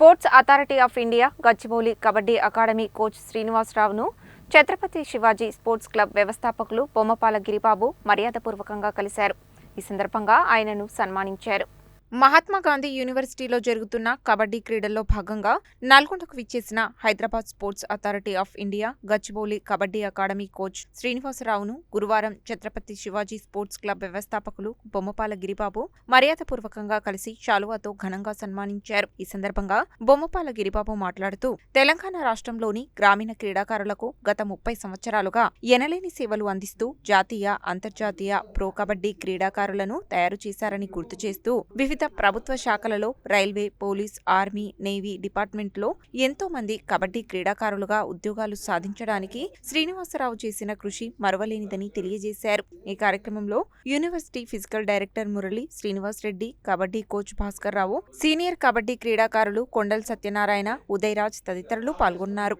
Sports authority of India Gachibowli kabaddi academy coach శ్రీనివాసరావును Chhatrapati Shivaji sports club వ్యవస్థాపకులు బొమ్మపాల గిరిబాబు మర్యాదపూర్వకంగా కలిశారు. ఈ సందర్భంగా ఆయనను సన్మానించారు. మహాత్మా గాంధీ యూనివర్సిటీలో జరుగుతున్న కబడ్డీ క్రీడల్లో భాగంగా నల్గొండకు విచ్చేసిన Hyderabad sports authority of India Gachibowli kabaddi academy coach శ్రీనివాసరావును గురువారం ఛత్రపతి శివాజీ స్పోర్ట్స్ క్లబ్ వ్యవస్థాపకులు బొమ్మపాల గిరిబాబు మర్యాదపూర్వకంగా కలిసి శాలువాతో ఘనంగా సన్మానించారు. ఈ సందర్భంగా బొమ్మపాల గిరిబాబు మాట్లాడుతూ తెలంగాణ రాష్ట్రంలోని గ్రామీణ క్రీడాకారులకు గత ముప్పై సంవత్సరాలుగా ఎనలేని సేవలు అందిస్తూ జాతీయ అంతర్జాతీయ ప్రో కబడ్డీ క్రీడాకారులను తయారు చేశారని గుర్తు చేస్తూ వివిధ వివిధ ప్రభుత్వ శాఖలలో రైల్వే పోలీస్ ఆర్మీ నేవీ డిపార్ట్మెంట్లో ఎంతో మంది కబడ్డీ క్రీడాకారులుగా ఉద్యోగాలు సాధించడానికి శ్రీనివాసరావు చేసిన కృషి మరవలేనిదని తెలియజేశారు. ఈ కార్యక్రమంలో university physical director Murali Srinivas Reddy kabaddi coach Bhaskar Rao senior kabaddi క్రీడాకారులు కొండల్ సత్యనారాయణ ఉదయరాజ్ తదితరులు పాల్గొన్నారు.